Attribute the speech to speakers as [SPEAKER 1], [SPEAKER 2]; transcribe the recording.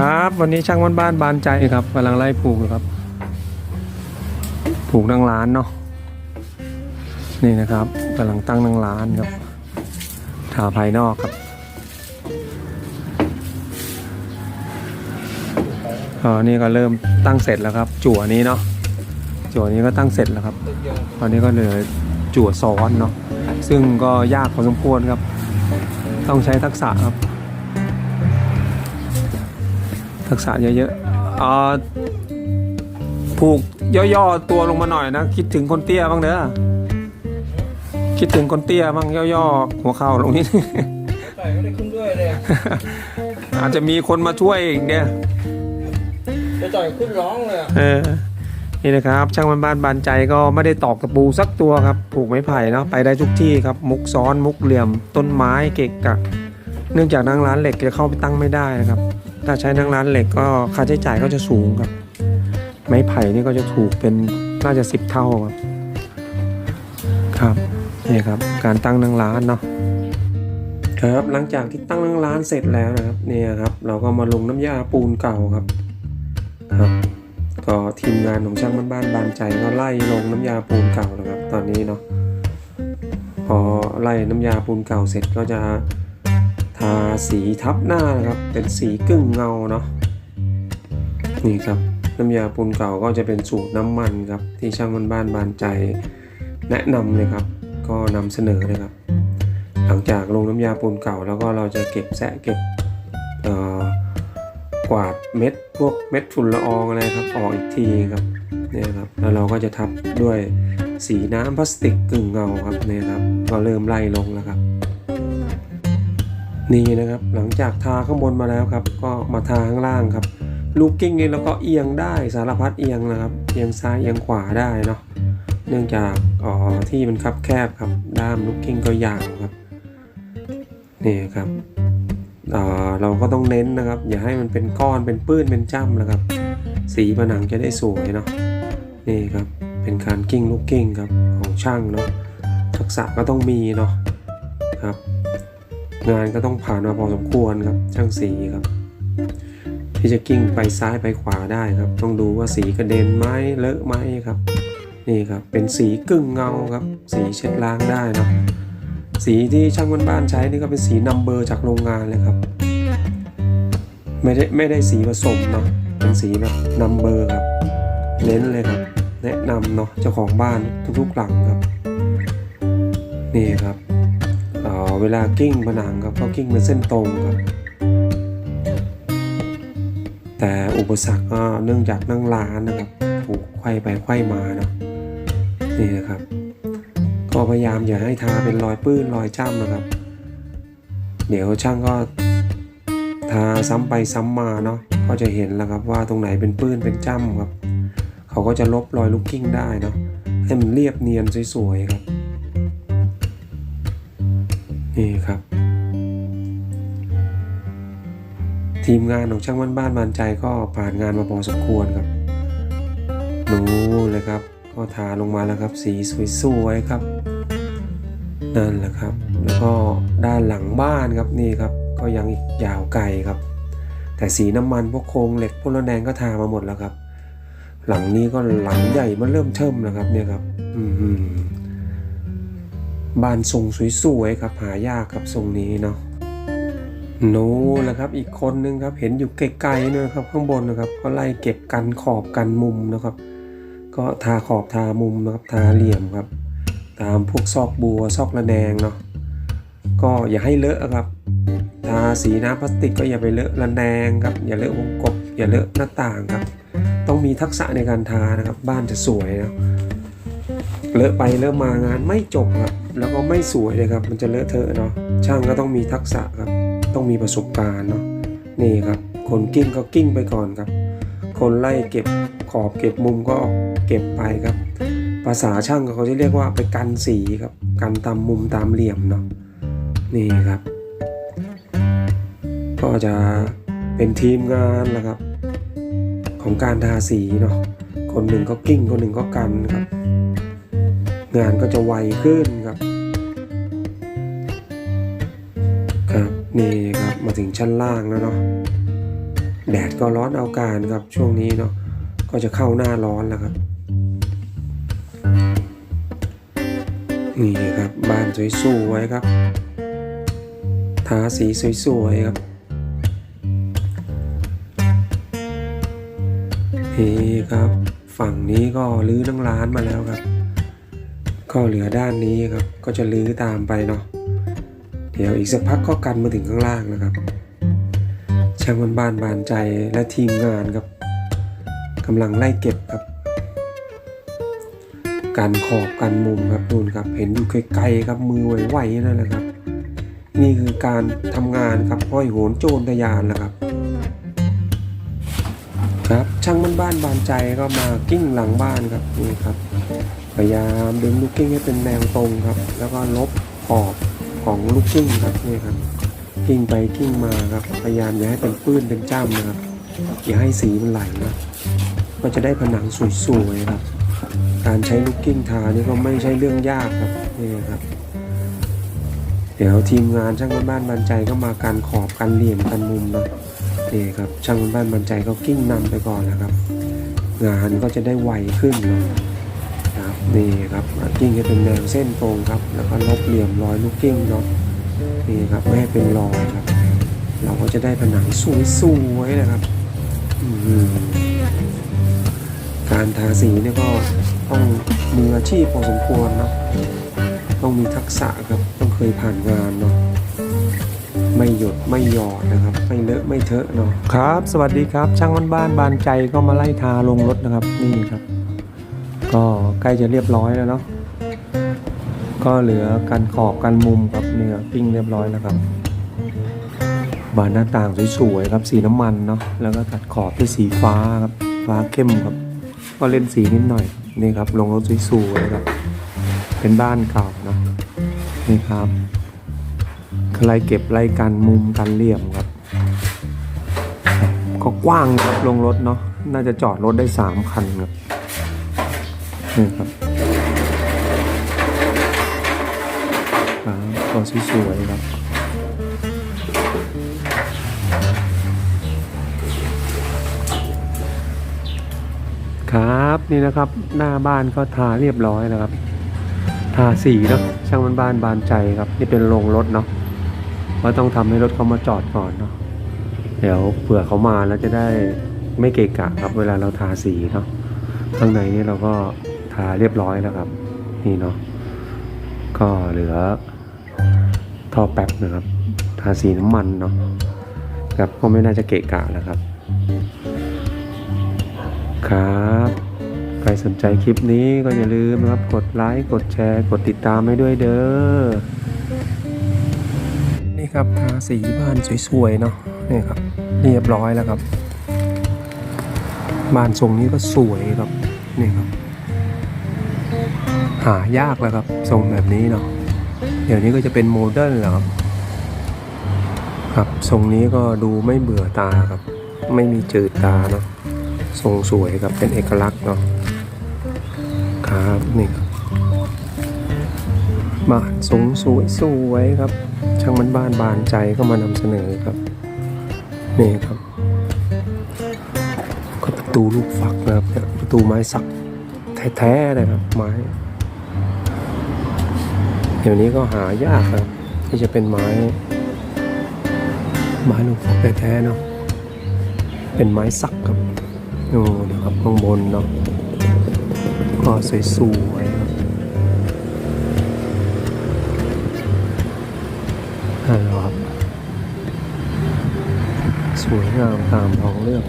[SPEAKER 1] ครับ วันนี้ช่างบ้านบ้านบานใจครับกำลังไล่ปลูกอยู่ครับปลูกนั่งร้านเนาะนี่นะครับกำลังตั้งนั่งร้านครับทาภายนอกครับอ๋อนี่ก็เริ่มตั้งเสร็จแล้วครับ จั่วนี้เนาะจั่วนี้ก็ตั้งเสร็จแล้วครับ ตอนนี้ก็เหลือจั่วซ้อนเนาะซึ่งก็ยากพอสมควรครับ ต้องใช้ทักษะครับ ทักษะเยอะๆเอ่อผูกย่อๆตัวลงมาหน่อยนะ คิดถึงคนเตี้ยบ้างเด้อคิดถึงคนเตี้ยบ้างย่อๆหัวเข่าลงนิด
[SPEAKER 2] ใส่ไม่ได้ขึ้นด้วยเลย
[SPEAKER 1] อาจจะมีคนมาช่วยอีกเนี่ย
[SPEAKER 2] จะจ่อยขึ้นร้องเลยอะ
[SPEAKER 1] เออนี่นะครับ ช่างบ้านบ้านบานใจก็ไม่ได้ตอกตะปูสักตัวครับ ผูกไม้ไผ่เนาะไปได้ทุกที่ครับ มุกซ้อนมุกเหลี่ยม ต้นไม้เกะกะ เนื่องจากนั่งร้านเหล็กจะเข้าไปตั้งไม่ได้นะครับ ถ้าใช้นั่งร้านเหล็กก็ค่าใช้จ่ายก็จะสูงครับ ไม้ไผ่นี่ก็จะถูกเป็นน่าจะสิบเท่าครับ ครับนี่ครับ การตั้งนังร้านเนาะครับหลังจากที่ตั้งนังร้านเสร็จแล้วนะครับเนี่ยครับ เราก็มาลงน้ำยาปูนเก่าครับครับ ก็ทีมงานของช่างบ้านบ้านบานใจก็ไล่ลงน้ำยาปูนเก่าแล้วครับ ตอนนี้เนาะพอไล่น้ำยาปูนเก่าเสร็จก็จะ สีทับหน้านะครับ เป็นสีกึ่งเงาเนาะนี่ครับน้ำยาปูนเก่าก็จะเป็นสูตรน้ำมันครับ ที่ช่างบ้านบ้านบานใจแนะนำเลยครับ ก็นำเสนอเลยครับ หลังจากลงน้ำยาปูนเก่าแล้วก็เราจะเก็บแสะเก็บกวาดเม็ดพวกเม็ดฝุ่นละอองอะไรครับออกอีกทีครับเนี่ยครับแล้วเราก็จะทับด้วยสีน้ำพลาสติกกึ่งเงาครับเนี่ยครับ ก็เริ่มไล่ลงแล้วครับ นี่นะครับหลังจากทาข้างบนมาแล้วครับ ก็มาทาข้างล่างครับลูกกิ้งนี่เราก็เอียงได้สารพัดเอียงนะครับ เอียงซ้ายเอียงขวาได้เนาะเนื่องจากอ๋อที่มันคับแคบครับ ด้ามลูกกิ้งก็ยาวครับนี่ครับเอ่เราก็ต้องเน้นนะครับ อย่าให้มันเป็นก้อนเป็นปื้นเป็นจ้ำนะครับ สีผนังจะได้สวยเนาะนี่ครับเป็นการกิ้งลูกกิ้งครับของช่างเนาะทักษะก็ต้องมีเนาะครับ งานก็ต้องผ่านมาพอสมควรครับ ช่างสีครับ ที่จะกิ้งไปซ้ายไปขวาได้ครับ ต้องดูว่าสีกระเด็นไหมเลอะไหมครับ นี่ครับเป็นสีกึ่งเงาครับ สีเช็ดล้างได้นะสีที่ช่างบ้านๆใช้นี่ก็เป็นสีนัมเบอร์จากโรงงานเลยครับ ไม่ได้ไม่ได้สีผสมนะเป็นสีแบบนัมเบอร์ครับเน้นเลยครับ แนะนำเนาะเจ้าของบ้านทุกๆหลังครับ นี่ครับ เวลากิ้งผนังครับก็กิ้งเป็นเส้นตรงครับ แต่อุปสรรคก็เนื่องจากนั่งร้านนะครับถูกไขว้ไปไขว้มาเนาะนี่นะครับ ก็พยายามอย่าให้ทาเป็นรอยปื้นรอยจ้ำนะครับ เดี๋ยวช่างก็ทาซ้ำไปซ้ำมาเนาะก็จะเห็นแล้วครับว่าตรงไหนเป็นปื้นเป็นจ้ำครับ เขาก็จะลบรอยลูกกิ้งได้เนาะให้มันเรียบเนียนสวยๆครับ นี่ครับ ทีมงานของช่างบ้านบ้านบานใจก็ผ่านงานมาพอสมควรครับนูเลยครับ ก็ทาลงมาแล้วครับ สีสวยๆครับ นั่นแหละครับ แล้วก็ด้านหลังบ้านครับนี่ครับ ก็ยังอีกยาวไกลครับ แต่สีน้ำมันพวกโครงเหล็กพวกระแนงก็ทามาหมดแล้วครับ หลังนี้ก็หลังใหญ่มันเริ่มเทิมแล้วครับ เนี่ยครับ อืม บ้านทรงสวยๆครับหายากครับทรงนี้เนาะโน้นแหละครับอีกคนนึงครับเห็นอยู่ไกลๆนยครับ ข้างบนนะครับ ก็ไล่เก็บกันขอบกันมุมนะครับ ก็ทาขอบทามุมนะครับทาเหลี่ยมครับ ตามพวกซอกบัวซอกระแนงเนาะก็อย่าให้เลอะครับทาสีน้ำพลาสติกก็อย่าไปเลอะระแนงครับอย่าเลอะวงกบอย่าเลอะหน้าต่างครับ ต้องมีทักษะในการทานะครับ บ้านจะสวยนะเลอะไปเลอะมางานไม่จบครับ แล้วก็ไม่สวยเลยครับ มันจะเลอะเทอะเนาะช่างก็ต้องมีทักษะครับ ต้องมีประสบการณ์เนาะนี่ครับ คนกิ้งก็กิ้งไปก่อนครับ คนไล่เก็บขอบเก็บมุมก็เก็บไปครับ ภาษาช่างเขาจะเรียกว่าไปกันสีครับกันตามมุมตามเหลี่ยมเนาะนี่ครับ ก็จะเป็นทีมงานแหละครับ ของการทาสีเนาะคนหนึ่งก็กิ้งคนหนึ่งก็กันครับ งานก็จะไวขึ้นครับ นี่ครับมาถึงชั้นล่างแล้วเนาะแดดก็ร้อนเอาการครับช่วงนี้เนาะก็จะเข้าหน้าร้อนแล้วครับ นี่ครับบ้านสวยๆครับทาสีสวยๆครับนี่ครับ ฝั่งนี้ก็รื้อทั้งร้านมาแล้วครับ ก็เหลือด้านนี้ครับก็จะรื้อตามไปเนาะ เดี๋ยวอีกสักพักก็กันมาถึงข้างล่างนะครับช่างบ้านบานใจและทีมงานครับกำลังไล่เก็บครับ การขอบกันมุมครับนู่นครับ เห็นอยู่ไกลๆครับมือไหวๆนั่นแหละครับ นี่คือการทำงานครับห้อยโหนโจรทยานแหละครับ ครับช่างบ้านบานใจก็มากิ้งหลังบ้านครับนี่ครับพยายามดึงลูกกิ้งให้เป็นแนวตรงครับ แล้วก็ลบขอบ ของลูกกิ้งครับนี่ครับกิ้งไปกิ้งมาครับพยายามอย่าให้เป็นปื้นเป็นจ้ำนะครับอย่าให้สีมันไหลนะก็จะได้ผนังสวยๆครับ การใช้ลูกกิ้งทานี่ก็ไม่ใช่เรื่องยากครับนี่ครับ เดี๋ยวทีมงานช่างบ้านบานใจก็มาการขอบกันเหลี่ยมกันมุมนะนี่ครับช่างบ้านบานใจก็กิ้งนำไปก่อนนะครับ งานก็จะได้ไวขึ้นเนาะ นี่ครับกิ้งให้เป็นแนวเส้นตรงครับ แล้วก็ลบเหลี่ยมรอยลูกกิ้งเนาะนี่ครับไม่ให้เป็นรอยครับ เราก็จะได้ผนังสวยๆนะครับการทาสีเนี่ยก็ต้องมืออาชีพพอสมควรเนาะต้องมีทักษะครับต้องเคยผ่านงานเนาะไม่หยดไม่หยอดนะครับไม่เลอะไม่เทอะเนาะครับ สวัสดีครับ ช่างบ้านบ้านบานใจก็มาไล่ทาลงรถนะครับนี่ครับ ก็ใกล้จะเรียบร้อยแล้วเนาะก็เหลือกันขอบกันมุมครับเนี่ยปิ้งเรียบร้อยแล้วครับบานหน้าต่างสวยๆครับสีน้ำมันเนาะแล้วก็ตัดขอบด้วยสีฟ้าครับฟ้าเข้มครับ ก็เล่นสีนิดหน่อยนี่ครับลงรถสวยๆครับเป็นบ้านเก่าเนาะนี่ครับไล่เก็บไล่กันมุมกันเหลี่ยมครับ ก็กว้างครับลงรถเนาะน่าจะจอดรถได้สามคันครับ นี่ครับครับตัวสวยๆครับครับนี่นะครับหน้าบ้านก็ทาเรียบร้อยแล้วครับ ทาสีเนาะช่างมันบ้านบานใจครับ นี่เป็นโรงรถเนาะว่าต้องทำให้รถเขามาจอดก่อนเนาะเดี๋ยวเผื่อเขามาแล้วจะได้ไม่เกะกะครับเวลาเราทาสีเนาะข้างในนี่เราก็ ทาเรียบร้อยแล้วครับ นี่เนาะก็เหลือท่อแป๊บนะครับทาสีน้ำมันเนาะครับก็ไม่น่าจะเกะกะนะครับ ครับใครสนใจคลิปนี้ก็อย่าลืมนะครับกดไลค์กดแชร์ กดติดตามให้ด้วยเด้อนี่ครับทาสีบ้านสวยๆเนาะนี่ครับเรียบร้อยแล้วครับ บ้านทรงนี้ก็สวยครับนี่ครับ หายากแล้วครับ ทรงแบบนี้เนาะเดี๋ยวนี้ก็จะเป็นโมเดิร์นแล้วครับครับทรงนี้ก็ดูไม่เบื่อตาครับ ไม่มีจืดตาเนาะทรงสวยครับเป็นเอกลักษณ์เนาะครับนี่ครับบ้านทรงสวยสวยครับ ช่างมันบ้านบานใจก็มานำเสนอครับนี่ครับก็ประตูลูกฟักนะครับประตูไม้สักแท้ๆเลยครับไม้ เดี๋ยวนี้ก็หายากครับ ที่จะเป็นไม้ ไม้ลูกฟักแท้ๆเนาะเป็นไม้สักครับโอ้นะครับข้างบนเนาะก็สวยๆครับนั่นแหละครับสวยงามตามท้องเรื่อง